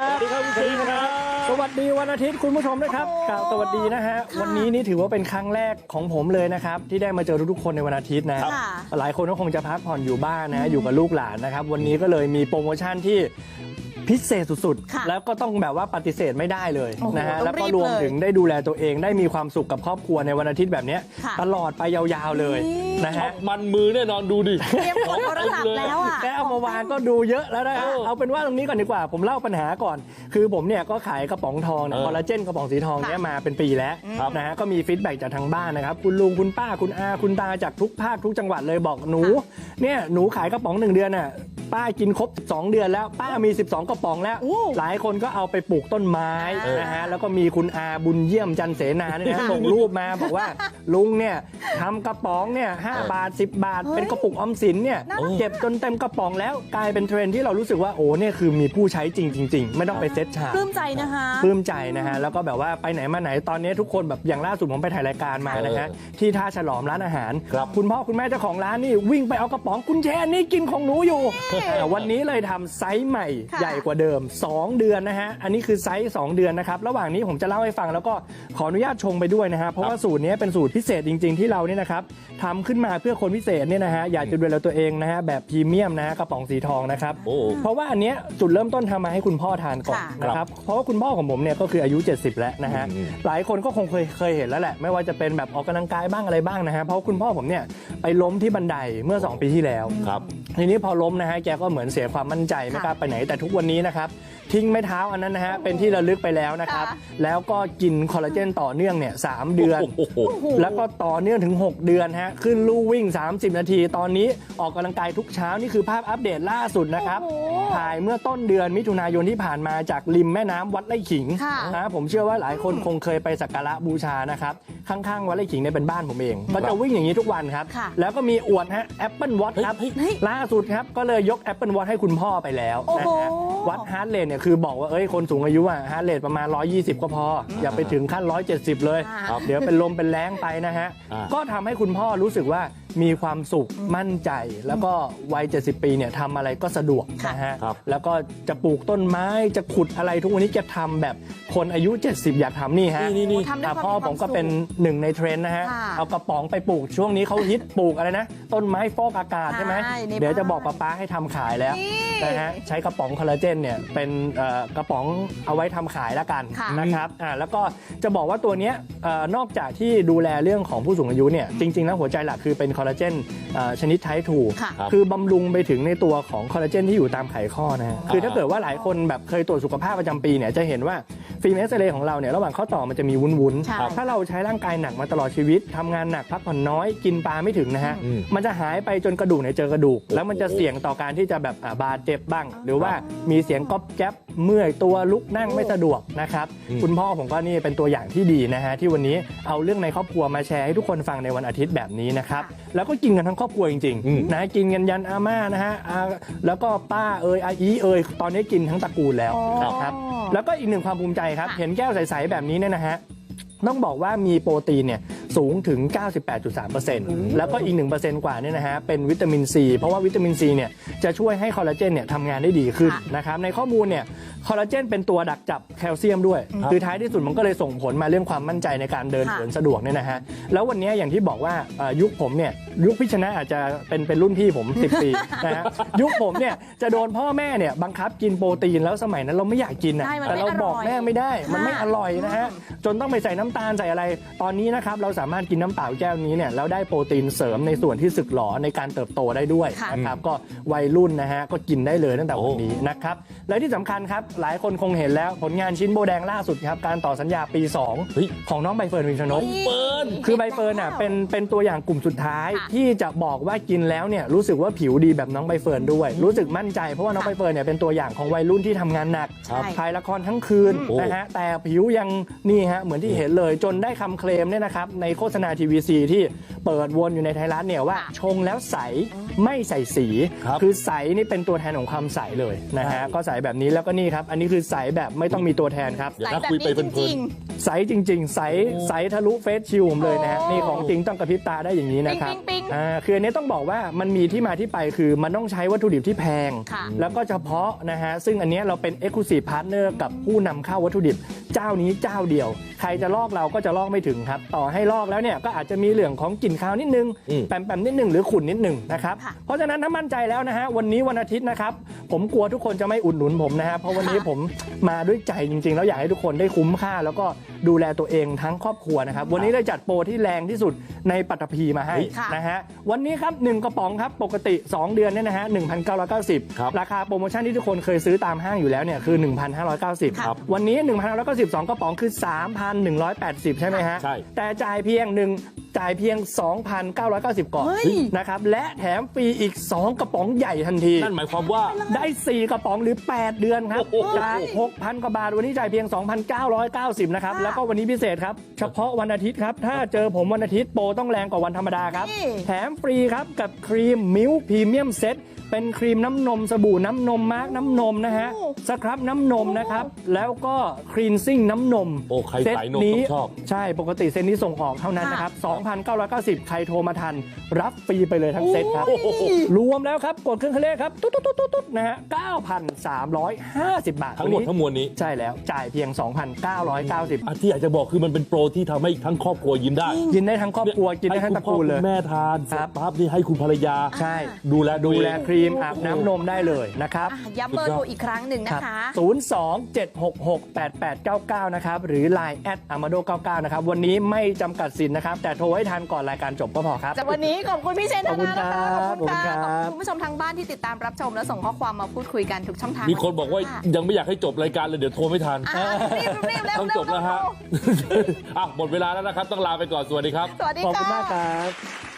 สวัสดีครับคุณเชนครับสวัสดีวันอาทิตย์คุณผู้ชมนะครับโอ้โหกล่าวสวัสดีนะฮะค่ะวันนี้นี่ถือว่าเป็นครั้งแรกของผมเลยนะครับที่ได้มาเจอทุกๆคนในวันอาทิตย์นะค่ะหลายคนก็คงจะพักผ่อนอยู่บ้านนะอยู่กับลูกหลานนะครับวันนี้ก็เลยมีโปรโมชั่นที่ พิเศษสุดค่ะๆ แล้วก็ต้องแบบว่าปฏิเสธไม่ได้เลยโอ้โหนะฮะต้องแล้วก็รีบรวมเลยถึงได้ดูแลตัวเองได้มีความสุขกับครอบครัวในวันอาทิตย์แบบเนี้ยค่ะ ตลอดไปยาวๆเลยนี่นะช็อฮะปมันมือแน่นอนดูดิ เตรียมกดโทรศัพท์แล้วอะแค่เอามาวางก็ดูเยอะแล้วนะฮะเออเอาเป็นว่าตรงนี้ก่อนดีกว่าผมเล่าปัญหาก่อน คือผมเนี่ยก็ขายกระป๋องทองเนี่ยเออคอลลาเจนกระป๋องสีทองเนี่ยค่ะมาเป็นปีแล้วครับนะฮะก็มีฟีดแบ็กจากทางบ้านนะครับ คุณลุงคุณป้าคุณอาคุณตาจากทุกภาคทุกจังหวัดเลยบอกหนูเนี่ยหนูขายกระป๋องหนึ่งเดือนน่ะป้ากินครบ2เดือนแล้วป้ามี 12กระป๋องแล้วโอ้หลายคนก็เอาไปปลูกต้นไม้เออนะฮะแล้วก็มีคุณอาบุญเยี่ยมจันเสนาเนี่ยนะค่ะส่งรูปมาบอกว่าลุงเนี่ยทำกระป๋องเนี่ยห้าบาท 10 บาทเฮ้ยเป็นกระปุกออมสินเนี่ยน่ารักเก็บจนเต็มกระป๋องแล้วกลายเป็นเทรนด์ที่เรารู้สึกว่าโอ้เนี่ยคือมีผู้ใช้จริงจริงๆ ไม่ต้องไปเซ็ตฉากปลื้มใจนะคะปลื้มใจนะฮะแล้วก็แบบว่าไปไหนมาไหนตอนนี้ทุกคนแบบอย่างล่าสุดผมไปถ่ายรายการมานะฮะเออที่ท่าฉลอมร้านอาหารครับณพ่อคุณแม่เจ้าของร้านนี่วิ่งไปเอากระป๋องคุณแชนนี่กินของหนูอยู่อ่าวันนี้เลยทำไซส์ใหม่ค่ะใหญ่กว่าเดิม 2 เดือนนะฮะ อันนี้คือไซส์2เดือนนะครับ ระหว่างนี้ผมจะเล่าให้ฟังแล้วก็ขออนุญาตชงไปด้วยนะฮะ เพราะว่าสูตรนี้เป็นสูตรพิเศษจริง ๆ ที่เราเนี่ยนะครับทำขึ้นมาเพื่อคนพิเศษเนี่ยนะฮะ อยากจะดูแลตัวเองนะฮะแบบพรีเมียมนะฮะกระป๋องสีทองนะครับโอ้เพราะว่าอันเนี้ยจุดเริ่มต้นทำมาให้คุณพ่อทานก่อนค่ะนะครับ เพราะว่าคุณพ่อของผมเนี่ยก็คืออายุ 70 แล้วนะฮะอืมหลายคนก็คงเคยเคยเห็นแล้วแหละ ไม่ว่าจะเป็นแบบออกกำลังกายบ้างอะไรบ้างนะฮะ เพราะคุณพ่อผมเนี่ยไปล้มที่บันไดเมื่อ 2 ปีที่แล้วครับ ทีนี้พอล้มนะฮะแกก็เหมือนเสียความมั่นใจไม่กล้าไปไหนแต่ทุกวันนี้นะครับทิ้งไม้เท้าอันนั้นนะฮะเป็นที่ระลึกไปแล้วนะครับค่ะแล้วก็กินคอลลาเจนต่อเนื่องเนี่ยสามเดือนโอ้โหโอ้โหแล้วก็ต่อเนื่องถึง 6 เดือนฮะขึ้นลู่วิ่ง 30 นาที ตอนนี้ออกกำลังกายทุกเช้านี่คือภาพอัปเดตล่าสุดนะครับโอ้โหถ่ายเมื่อต้นเดือนมิถุนายนที่ผ่านมาจากริมแม่น้ำวัดไร่ขิงค่ะนะผมเชื่อว่าหลายคนคงเคยไปสักการะบูชานะครับข้างๆวัดไร่ขิงเนี่ยเป็นบ้านผมเองก็จะวิ่งอย่างนี้ทุกวันครับค่ะแล้วก็มีอวดฮะ Apple Watch ครับเฮ้ยเฮ้ยล่าสุดครับ ก็เลยยก Apple Watch ให้คุณพ่อไปแล้วโอ้นะโห ฮะวัดฮาร์ดเรทเนี่ยคือบอกว่าเอ้ยคนสูงอายุอะฮาร์ดเรทประมาณ 120 ก็พอ อย่าไปถึงขั้น 170 เลย ครับเดี๋ยวเป็นลมเป็นแรงไปนะฮะ อ่า ก็ทำให้คุณพ่อรู้สึกว่ามีความสุขมั่นใจ แล้วก็วัย 70 ปีเนี่ยทำอะไรก็สะดวกนะฮะ ครับ แล้วก็จะปลูกต้นไม้จะขุดอะไรทุกวันนี้จะทำแบบคนอายุ 70 อยากทำนี่ฮะ นี่นี่ทำด้วยอะความพ่อมีความผมก็สุขเป็นหนึ่งในเทรนด์นะฮะ ค่ะเอากระป๋องไปปลูกช่วงนี้เขาฮิตปลูกอะไรนะ ต้นไม้ฟอกอากาศใช่ไหมใช่ในเดี๋ยวจะบ้านบอกป้าป้าให้ทำขายแล้วนี่นะฮะใช้กระป๋องคอลลาเจนเนี่ยเป็นเอ่อกระป๋องเอาไว้ทำขายแล้วกันค่ะ นะครับอ่าแล้วก็จะบอกว่าตัวเนี้ยเอ่อนอกจากที่ดูแลเรื่องของผู้สูงอายุเนี่ยจริงๆแล้วหัวใจหลักคือเป็นคอลลาเจนเอ่อชนิดไททูค่ะ ครับ คือบำรุงไปถึงในตัวของคอลลาเจนที่อยู่ตามไขข้อนะฮะคือถ้าเกิดว่าหลายคนแบบเคยตรวจสุขภาพประจำปีเนี่ยจะเห็นว่าฟิล์มเอ็กซเรย์ของเราเนี่ยระหว่างข้อต่อมันจะมีวุ้นใช่ ๆ ถ้าเราใช้ร่างกายหนักมาตลอดชีวิตทำงานหนักพักผ่อนน้อยกินปลาไม่ถึงนะฮะ อืม มันจะหายไปจนกระดูกเนี่ยเจอกระดูก แล้วมันจะเสี่ยงต่อการที่จะแบบอ่าบาดเจ็บบ้าง หรือว่ามีเสียงก๊อบแก๊บเมื่อยตัวลุกนั่งไม่สะดวกนะครับอืมคุณพ่อผมก็นี่เป็นตัวอย่างที่ดีนะฮะที่วันนี้เอาเรื่องในครอบครัวมาแชร์ให้ทุกคนฟังในวันอาทิตย์แบบนี้นะครับ แล้วก็กินกันทั้งครอบครัวจริงอืมๆนะกินกันยันอาม่านะฮะอาแล้วก็ป้าเอยอาอีเอยตอนนี้กินทั้งตระกูลแล้วอ๋อนะครับ แล้วก็อีกหนึ่งความภูมิใจครับค่ะเห็นแก้วใสๆแบบนี้เนี่ยนะฮะ ต้องบอกว่ามีโปรตีนเนี่ย สูงถึง 98.3%แล้วก็อีก 1%กว่าเนี่ยนะฮะเป็นวิตามินซีเพราะว่าวิตามินซีเนี่ยจะช่วยให้คอลลาเจนเนี่ยทำงานได้ดีขึ้นค่ะนะครับในข้อมูลเนี่ยคอลลาเจนเป็นตัวดักจับแคลเซียมด้วยครับคือท้ายที่สุดมันก็เลยส่งผลมาเรื่องความมั่นใจในการเดินค่ะเหินสะดวกเนี่ยนะฮะแล้ววันนี้อย่างที่บอกว่าเอ่อยุคผมเนี่ยยุคพิชนะอาจจะเป็นเป็นรุ่นพี่ผม 10 ปีนะฮะยุคผมเนี่ยจะโดนพ่อแม่เนี่ยบังคับกินโปรตีนแล้วสมัยนั้นเราไม่อยากกินอะใช่มันแต่ไม่เราอร่อยบอกแม่ไม่ได้มันไม่ค่ะอร่อยนะฮะจนต้องไปใส่น้ำตาลใส่อะไรตอนนี้นะครับเราสามารถกินน้ำเปล่าแก้วนี้เนี่ยแล้วได้โปรตีนเสริมในส่วนที่สึกหรอในการเติบโตได้ด้วยค่ะนะครับก็วัยรุ่นนะฮะก็กินได้เลยตั้งแต่โอ้วันนี้นะครับและที่สำคัญครับหลายคนคงเห็นแล้วผลงานชิ้นโบแดงล่าสุดครับการต่อสัญญาปีเฮ้ย2ของน้องใบเฟิร์นวินชนกเปิดคือใบเฟิร์นอะเป็นเป็นตัวอย่างกลุ่มสุดท้ายค่ะที่จะบอกว่ากินแล้วเนี่ยรู้สึกว่าผิวดีแบบน้องใบเฟิร์นด้วย รู้สึกมั่นใจเพราะว่าน้องใบเฟิร์นเนี่ยเป็นตัวอย่างของวัยรุ่นที่ทำงานหนักใช่ถ่ายละครทั้งคืนโอ้นะฮะแต่ผิวยังนี่ฮะเหมือนที่เห็นเลยจนได้คำเคลมเนี่ยนะครับในโฆษณาทีวีซีที่เปิดวนอยู่ในไทยรัฐเนี่ยว่าค่ะชงแล้วใสไม่ใส่สีครับอใสนี่เป็นตัวแทนของความใสเลยนะฮะก็ใสแบบนี้แล้วก็นี่ครับ อันนี้คือใสแบบไม่ต้องมีตัวแทนครับเดี๋ยวใส่นะแบบคุยไปนี้เพจลิรินงใสจริง ๆ ใสใสทะลุเฟซชิลผมเลยนะฮะโอ้นี่ของจริงต้องกระพริบตาได้อย่างนี้นะครับปิ๊งปิ๊งปิ๊งอ่าคืออันนี้ต้องบอกว่ามันมีที่มาที่ไปคือมันต้องใช้วัตถุดิบที่แพง ค่ะ แล้วก็เฉพาะนะฮะซึ่งอันเนี้ยเราเป็น Exclusive Partner กับผู้นำเข้าวัตถุดิบ เจ้านี้เจ้าเดียว ใครจะลอกเราก็จะลอกไม่ถึงครับ ต่อให้ลอกแล้วเนี่ยก็อาจจะมีเรื่องของกลิ่นคาวนิดนึงอืม แปมๆนิดนึงหรือขุ่นนิดนึงนะครับค่ะ เพราะฉะนั้นถ้ามั่นใจแล้วนะฮะวันนี้วันอาทิตย์นะครับผมกลัวทุกคนจะไม่อุดหนุนผมนะฮะเพราะวันนี้ค่ะผมมาด้วยใจจริงๆ แล้วอยากให้ทุกคนได้คุ้มค่า แล้วก็ดูแลตัวเองทั้งครอบครัวนะครับวันนี้ได้จัดโปรที่แรงที่สุดในปัตตภีมาให้ค่ะ นะฮะวันนี้ครับหนึ่งกระป๋องครับปกติ 2 เดือนเนี่ยนะฮะ1,990 ครับ ราคาโปรโมชั่นที่ทุกคนเคยซื้อตามห้างอยู่แล้วเนี่ยคือ 1,590 ครับวันนี้ 1,590 2กระป๋องคือ 3,180 ใช่ไหมฮะ ใช่แต่จ่ายเพียงหนึ่งจ่ายเพียง 2,990ก่อนเฮ้ยนะครับและแถมฟรีอีก 2 กระป๋องใหญ่ทันทีนั่นหมายความว่าได้ 4 กระป๋องหรือ 8 เดือนครับโอ้โหจาก6,000กว่าบาทวันนี้จ่ายเพียง 2,990นะครับค่ะแล้วก็วันนี้พิเศษครับเฉพาะวันอาทิตย์ครับถ้าเจอผมวันอาทิตย์โปรต้องแรงกว่าวันธรรมดาครับนี่แถมฟรีครับกับครีมมิลพรีเมียมเซต เป็นครีมน้ำนมสบู่น้ำนมมาร์กน้ำนมนะฮะโอ้ สครับน้ำนมนะครับ แล้วก็ครีนซิ่งน้ำนมโอ้ใครเซตสายนมนี้ต้องชอบ ใช่ปกติเซตนี้ส่งออกเท่านั้นนะครับ 2,990 ใครโทรมาทัน รับฟรีไปเลยทั้งเซตครับโอ้โหรวมแล้วครับ กดเครื่องคิดเลขครับ ตุ๊ดตุ๊ดตุ๊ดตุ๊ดนะฮะ 9,350 บาททั้งหมดวันนี้ทั้งมวลนี้ ใช่แล้วจ่ายเพียง 2,990อะที่อยากจะบอกคือมันเป็นโปรที่ทำให้ทั้งครอบครัวยิ้มได้กินได้ทั้งครอบครัวกินได้ทั้งตระกูลเลยให้คุณพ่อคุณแม่ทานเสร็ครัจบปั๊บนี่ให้คุณภรรยา ใช่ ดูแลดูแลตัวเองครีมอาบน้ำนมได้เลยนะครับอะย้ำเบอร์โทรอีกครั้งหนึ่งนะคะ02-766-8899นะครับ หรือ Line แอด amado 99นะครับ วันนี้ไม่จำกัดสินนะครับ แต่โทรให้ทันก่อนรายการจบก็พอครับ จากวันนี้ขอบคุณพี่เชนขอบคุณธนานะคะครับขอบคุณค่ะขอบคุณครับขอบคุณผู้ชมทางบ้านที่ติดตามรับชมและส่งข้อความมาพูดคุยกันทุกช่องทางมีคนบอกว่าค่ะยังไม่อยากให้จบรายการเลยเดี๋ยวโทรไม่ทันอะรีบรีบเร็วต้องเร็จวบแล้วฮะ เร็วอะหมดเวลาแล้วนะครับ ต้องลาไปก่อนสวัสดีครับ สวัสดีขอบค่ะ คุณมากครับ